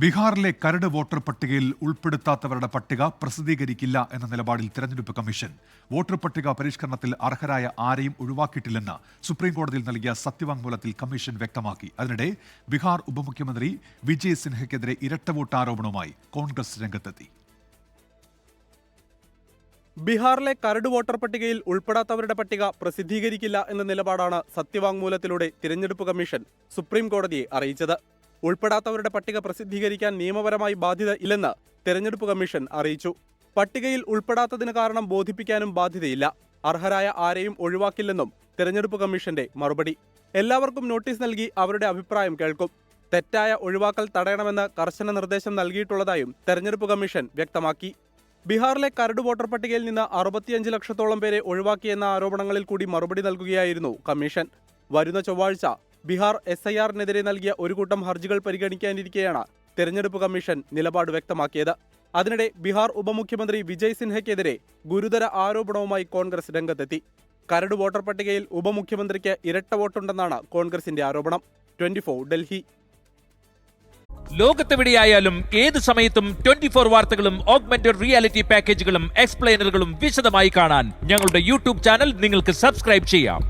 ബീഹാറിലെ കരട് വോട്ടർ പട്ടികയിൽ ഉൾപ്പെടുത്താത്തവരുടെ പട്ടിക പ്രസിദ്ധീകരിക്കില്ല എന്ന നിലപാടിൽ തെരഞ്ഞെടുപ്പ് കമ്മീഷൻ. വോട്ടർ പട്ടിക പരിഷ്കരണത്തിൽ അർഹരായ ആരെയും ഒഴിവാക്കിയിട്ടില്ലെന്ന് സുപ്രീംകോടതിയിൽ നൽകിയ സത്യവാങ്മൂലത്തിൽ കമ്മീഷൻ വ്യക്തമാക്കി. അതിനിടെ ബീഹാർ ഉപമുഖ്യമന്ത്രി വിജയ് സിൻഹയ്ക്കെതിരെ ഇരട്ട വോട്ട് ആരോപണവുമായി കോൺഗ്രസ് രംഗത്തെത്തി. ബീഹാറിലെ കരട് വോട്ടർ പട്ടികയിൽ ഉൾപ്പെടാത്തവരുടെ പട്ടിക പ്രസിദ്ധീകരിക്കില്ല എന്ന നിലപാടാണ് സത്യവാങ്മൂലത്തിലൂടെ തിരഞ്ഞെടുപ്പ് കമ്മീഷൻ സുപ്രീംകോടതിയെ അറിയിച്ചത്. ഉൾപ്പെടാത്തവരുടെ പട്ടിക പ്രസിദ്ധീകരിക്കാൻ നിയമപരമായി ബാധ്യത ഇല്ലെന്ന് തെരഞ്ഞെടുപ്പ് കമ്മീഷൻ അറിയിച്ചു. പട്ടികയിൽ ഉൾപ്പെടാത്തതിന് കാരണം ബോധിപ്പിക്കാനും ബാധ്യതയില്ല. അർഹരായ ആരെയും ഒഴിവാക്കില്ലെന്നും തെരഞ്ഞെടുപ്പ് കമ്മീഷന്റെ മറുപടി. എല്ലാവർക്കും നോട്ടീസ് നൽകി അവരുടെ അഭിപ്രായം കേൾക്കും. തെറ്റായ ഒഴിവാക്കൽ തടയണമെന്ന് കർശന നിർദ്ദേശം നൽകിയിട്ടുള്ളതായും തെരഞ്ഞെടുപ്പ് കമ്മീഷൻ വ്യക്തമാക്കി. ബീഹാറിലെ കരട് വോട്ടർ പട്ടികയിൽ നിന്ന് അറുപത്തിയഞ്ച് ലക്ഷത്തോളം പേരെ ഒഴിവാക്കിയെന്ന ആരോപണങ്ങളിൽ കൂടി മറുപടി നൽകുകയായിരുന്നു കമ്മീഷൻ. വരുന്ന ചൊവ്വാഴ്ച ബീഹാർ എസ് ഐ ആറിനെതിരെ നൽകിയ ഒരു കൂട്ടം ഹർജികൾ പരിഗണിക്കാനിരിക്കെയാണ് തെരഞ്ഞെടുപ്പ് കമ്മീഷൻ നിലപാട് വ്യക്തമാക്കിയത്. അതിനിടെ ബീഹാർ ഉപമുഖ്യമന്ത്രി വിജയ് സിൻഹയ്ക്കെതിരെ ഗുരുതര ആരോപണവുമായി കോൺഗ്രസ് രംഗത്തെത്തി. കരട് വോട്ടർ പട്ടികയിൽ ഉപമുഖ്യമന്ത്രിക്ക് ഇരട്ട വോട്ടുണ്ടെന്നാണ് കോൺഗ്രസിന്റെ ആരോപണം. ട്വന്റി ഡൽഹി. ലോകത്തെവിടെയായാലും ഏത് സമയത്തും ട്വന്റി ഫോർ വാർത്തകളും ഓഗ്മെന്റഡ് റിയാലിറ്റി പാക്കേജുകളും എക്സ്പ്ലെയിനറുകളും വിശദമായി കാണാൻ ഞങ്ങളുടെ യൂട്യൂബ് ചാനൽ നിങ്ങൾക്ക് സബ്സ്ക്രൈബ് ചെയ്യാം.